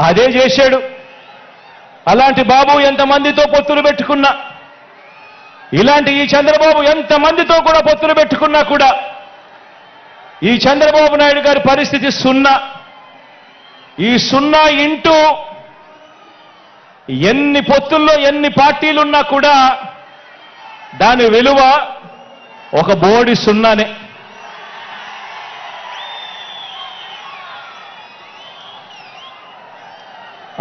అదే చేశాడు. అలాంటి బాబు ఎంతమందితో పొత్తులు పెట్టుకున్నా? ఇలాంటి ఈ చంద్రబాబు ఎంతమందితో కూడా పొత్తులు పెట్టుకున్నా కూడా? ఈ చంద్రబాబు నాయుడు గారి పరిస్థితి సున్నా. ఈ సున్నా ఇంటూ ఎన్ని పొత్తుల్లో ఎన్ని పార్టీలున్నా కూడా దాని విలువ ఒక బోడి సున్నానే.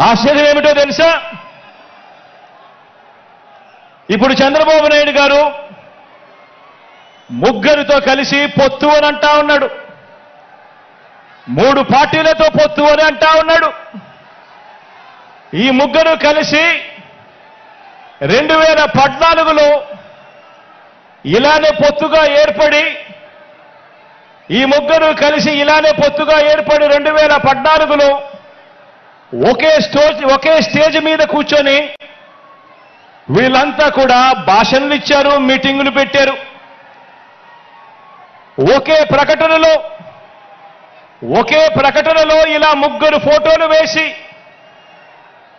ఆశ్చర్యం ఏమిటో తెలుసా? ఇప్పుడు చంద్రబాబు నాయుడు గారు ముగ్గురితో కలిసి పొత్తు అని అంటా ఉన్నాడు. మూడు పార్టీలతో పొత్తు అని అంటా ఉన్నాడు. ఈ ముగ్గురు కలిసి రెండు వేల పద్నాలుగులో ఇలానే పొత్తుగా ఏర్పడి ఈ ముగ్గురు కలిసి ఇలానే పొత్తుగా ఏర్పడి రెండు వేల పద్నాలుగులో ఒకే స్టోజ్ ఒకే స్టేజ్ మీద కూర్చొని వీళ్ళంతా కూడా భాషణలు ఇచ్చారు మీటింగులు పెట్టారు. ఒకే ప్రకటనలో ఒకే ప్రకటనలో ఇలా ముగ్గురు ఫోటోలు వేసి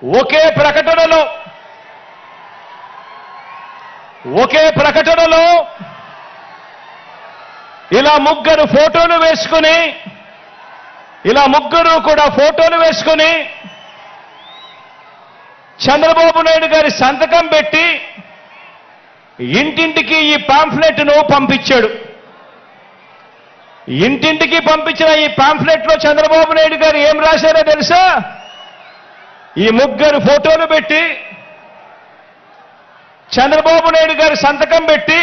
ఒకే ప్రకటనలో ఒకే ప్రకటనలో ఇలా ముగ్గురు ఫోటోలు వేసుకుని ఇలా ముగ్గురు కూడా ఫోటోలు వేసుకుని చంద్రబాబు నాయుడు గారి సంతకం పెట్టి ఇంటింటికి ఈ పాంఫ్లెట్ను పంపించాడు. ఇంటింటికి పంపించిన ఈ పాంఫ్లెట్లో చంద్రబాబు నాయుడు గారు ఏం రాశారో తెలుసా? ఈ ముగ్గురు ఫోటోలు పెట్టి చంద్రబాబు నాయుడు గారి సంతకం పెట్టి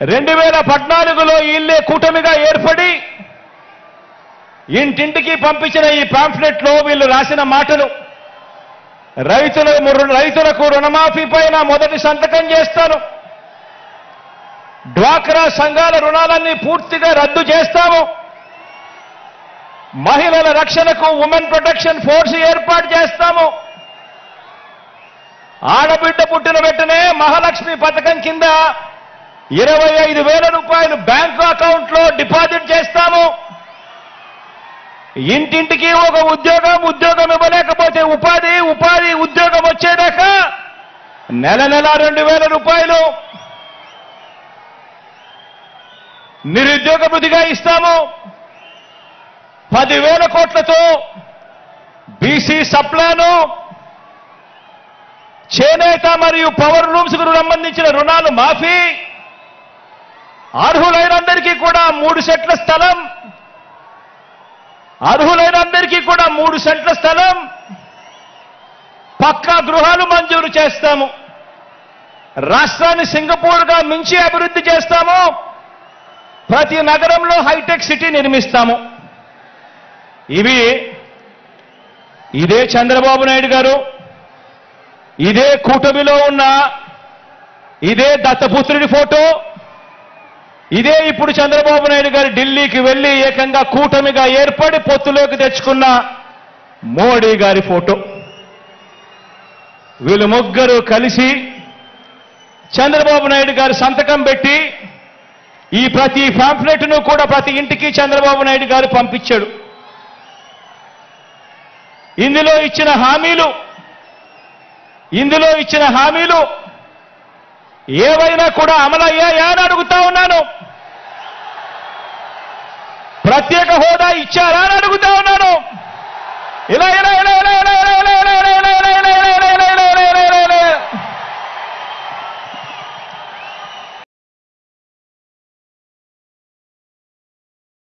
రెండు వేల పద్నాలుగులో వీళ్ళే కూటమిగా ఏర్పడి ఇంటింటికి పంపించిన ఈ పాంఫ్లెట్లో వీళ్ళు రాసిన మాటలు. రైతుల రైతులకు రుణమాఫీ పైన మొదటి సంతకం చేస్తాను. డ్వాక్రా సంఘాల రుణాలన్నీ పూర్తిగా రద్దు చేస్తాము. మహిళల రక్షణకు ఉమెన్ ప్రొటెక్షన్ ఫోర్స్ ఏర్పాటు చేస్తాము. ఆడబిడ్డ పుట్టిన వెంటనే మహాలక్ష్మి పథకం కింద ఇరవై ఐదు వేల రూపాయలు బ్యాంకు అకౌంట్లో డిపాజిట్ చేస్తాము. ఇంటింటికి ఒక ఉద్యోగం ఉద్యోగం ఇవ్వలేకపోతే ఉపాధి ఉపాధి ఉద్యోగం వచ్చేదాకా నెల నెల రెండు వేల రూపాయలు నిరుద్యోగ వృద్ధిగా ఇస్తాము. పదివేల కోట్లతో బీసీ సప్లాను చేనేత మరియు పవర్ రూమ్స్కు సంబంధించిన రుణాలు మాఫీ. అర్హులైనందరికీ కూడా మూడు సెట్ల స్థలం. అర్హులైన అందరికీ కూడా మూడు సెంట్ల స్థలం. పక్కా గృహాలు మంజూరు చేస్తాము. రాష్ట్రాన్ని సింగపూర్గా మించి అభివృద్ధి చేస్తాము. ప్రతి నగరంలో హైటెక్ సిటీ నిర్మిస్తాము. ఇవి ఇదే చంద్రబాబు నాయుడు గారు ఇదే కూటమిలో ఉన్న ఇదే దత్తపుత్రుడి ఫోటో ఇదే ఇప్పుడు చంద్రబాబు నాయుడు గారు ఢిల్లీకి వెళ్ళి ఏకంగా కూటమిగా ఏర్పడి పొత్తులోకి తెచ్చుకున్న మోడీ గారి ఫోటో. వీళ్ళు ముగ్గురు కలిసి చంద్రబాబు నాయుడు గారు సంతకం పెట్టి ఈ ప్రతి పాంప్లెట్ను కూడా ప్రతి ఇంటికి చంద్రబాబు నాయుడు గారు పంపించాడు. ఇందులో ఇచ్చిన హామీలు ఇందులో ఇచ్చిన హామీలు ఏవైనా కూడా అమలయ్యాయా అని అడుగుతా ఉన్నాను. ప్రత్యేక హోదా ఇచ్చారా అని అడుగుతా ఉన్నాను. ఇలా